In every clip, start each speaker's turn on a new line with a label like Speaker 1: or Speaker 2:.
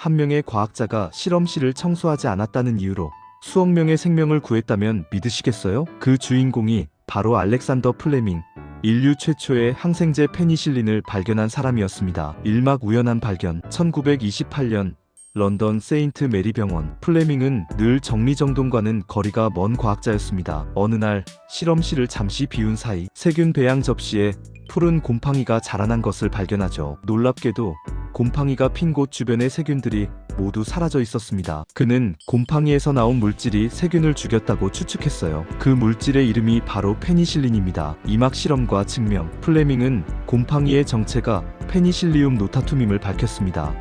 Speaker 1: 한 명의 과학자가 실험실을 청소하지 않았다는 이유로 수억 명의 생명을 구했다면 믿으시겠어요? 그 주인공이 바로 알렉산더 플레밍, 인류 최초의 항생제 페니실린을 발견한 사람이었습니다. 일막우연한 발견. 1928년 런던 세인트 메리 병원. 플레밍은 늘 정리정돈과는 거리가 먼 과학자였습니다. 어느 날 실험실을 잠시 비운 사이 세균 배양 접시에 푸른 곰팡이가 자라난 것을 발견하죠. 놀랍게도 곰팡이가 핀 곳 주변의 세균들이 모두 사라져 있었습니다. 그는 곰팡이에서 나온 물질이 세균을 죽였다고 추측했어요. 그 물질의 이름이 바로 페니실린입니다. 이막 실험과 증명, 플레밍은 곰팡이의 정체가 페니실리움 노타툼임을 밝혔습니다.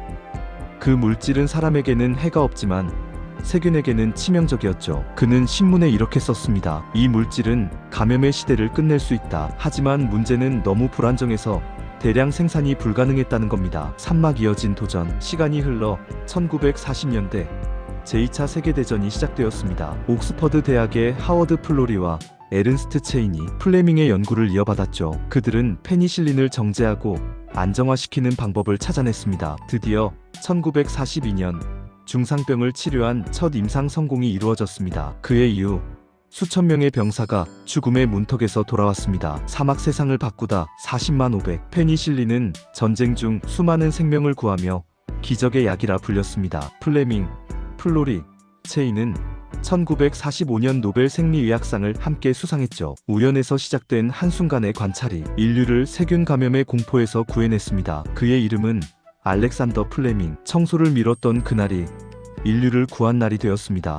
Speaker 1: 그 물질은 사람에게는 해가 없지만 세균에게는 치명적이었죠. 그는 신문에 이렇게 썼습니다. 이 물질은 감염의 시대를 끝낼 수 있다. 하지만 문제는 너무 불안정해서 대량 생산이 불가능했다는 겁니다. 산막 이어진 도전. 시간이 흘러 1940년대 제2차 세계대전이 시작되었습니다. 옥스퍼드 대학의 하워드 플로리와 에른스트 체인이 플레밍의 연구를 이어받았죠. 그들은 페니실린을 정제하고 안정화시키는 방법을 찾아냈습니다. 드디어 1942년 중상병을 치료한 첫 임상 성공이 이루어졌습니다. 그의 이후 수천 명의 병사가 죽음의 문턱에서 돌아왔습니다. 사막 세상을 바꾸다 40만 500 페니실린은 전쟁 중 수많은 생명을 구하며 기적의 약이라 불렸습니다. 플레밍, 플로리, 체인은 1945년 노벨 생리의학상을 함께 수상했죠. 우연에서 시작된 한순간의 관찰이 인류를 세균 감염의 공포에서 구해냈습니다. 그의 이름은 알렉산더 플레밍. 청소를 미뤘던 그날이 인류를 구한 날이 되었습니다.